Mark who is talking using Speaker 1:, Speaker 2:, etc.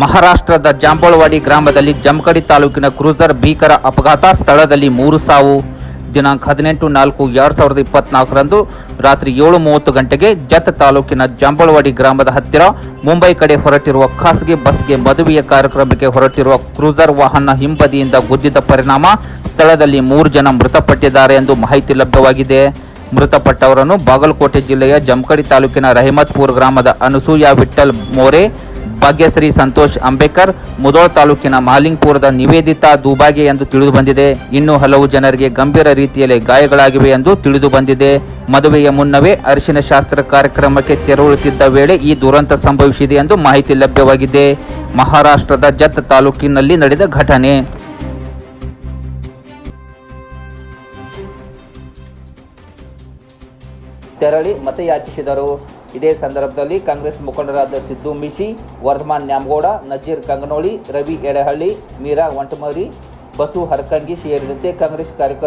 Speaker 1: ಮಹಾರಾಷ್ಟ್ರದ ಜಾಂಬಳವಾಡಿ ಗ್ರಾಮದಲ್ಲಿ ಜಮಖಡಿ ತಾಲೂಕಿನ ಕ್ರೂಸರ್ ಭೀಕರ ಅಪಘಾತ ಸ್ಥಳದಲ್ಲಿ ಮೂರು ಸಾವು. ದಿನಾಂಕ ಹದಿನೆಂಟು ನಾಲ್ಕು ಎರಡು ಸಾವಿರದ ಇಪ್ಪತ್ನಾಲ್ಕರಂದು ರಾತ್ರಿ ಏಳು ಮೂವತ್ತು ಗಂಟೆಗೆ ಜತ್ ತಾಲೂಕಿನ ಜಾಂಬಳವಾಡಿ ಗ್ರಾಮದ ಹತ್ತಿರ ಮುಂಬೈ ಕಡೆ ಹೊರಟಿರುವ ಖಾಸಗಿ ಬಸ್ಗೆ ಮದುವೆಯ ಕಾರ್ಯಕ್ರಮಕ್ಕೆ ಹೊರಟಿರುವ ಕ್ರೂಸರ್ ವಾಹನ ಹಿಂಬದಿಯಿಂದ ಗುದ್ದಿದ ಪರಿಣಾಮ ಸ್ಥಳದಲ್ಲಿ ಮೂರು ಜನ ಮೃತಪಟ್ಟಿದ್ದಾರೆ ಎಂದು ಮಾಹಿತಿ ಲಭ್ಯವಾಗಿದೆ. ಮೃತಪಟ್ಟವರನ್ನು ಬಾಗಲಕೋಟೆ ಜಿಲ್ಲೆಯ ಜಮಖಡಿ ತಾಲೂಕಿನ ರಹಿಮತ್ಪುರ ಗ್ರಾಮದ ಅನಸೂಯ ವಿಠಲ್ ಮೋರೆ ಭಾಗ್ಯಶ್ರೀ ಸಂತೋಷ್ ಅಂಬೇಕರ್ ಮುದೋಳ್ ತಾಲೂಕಿನ ಮಾಲಿಂಗ್ಪುರದ ನಿವೇದಿತಾ ದುಬಾಗೆ ಎಂದು ತಿಳಿದು ಬಂದಿದೆ. ಇನ್ನು ಹಲವು ಜನರಿಗೆ ಗಂಭೀರ ರೀತಿಯಲ್ಲಿ ಗಾಯಗಳಾಗಿವೆ ಎಂದು ತಿಳಿದು ಬಂದಿದೆ. ಮದುವೆಯ ಮುನ್ನವೇ ಅರಿಶಿನ ಶಾಸ್ತ್ರ ಕಾರ್ಯಕ್ರಮಕ್ಕೆ ತೆರಳುತ್ತಿದ್ದ ವೇಳೆ ಈ ದುರಂತ ಸಂಭವಿಸಿದೆ ಎಂದು ಮಾಹಿತಿ ಲಭ್ಯವಾಗಿದೆ. ಮಹಾರಾಷ್ಟ್ರದ ಜತ್ ತಾಲೂಕಿನಲ್ಲಿ ನಡೆದ ಘಟನೆ. ತೆರಳಿ ಮತಯಾಚಿಸಿದರು. ಇದೇ ಸಂದರ್ಭದಲ್ಲಿ ಕಾಂಗ್ರೆಸ್ ಮುಖಂಡರಾದ ಸಿದ್ದು ಮಿಶಿ ವರ್ಧಮಾನ್ ನ್ಯಾಮಗೌಡ, ನಜೀರ್ ಕಂಗನೋಳಿ, ರವಿ ಎಡೆಹಳ್ಳಿ ಮೀರಾ ವಂಟಮರಿ ಬಸು ಹರಕಂಗಿ ಸೇರಿದಂತೆ ಕಾಂಗ್ರೆಸ್ ಕಾರ್ಯಕರ್ತರು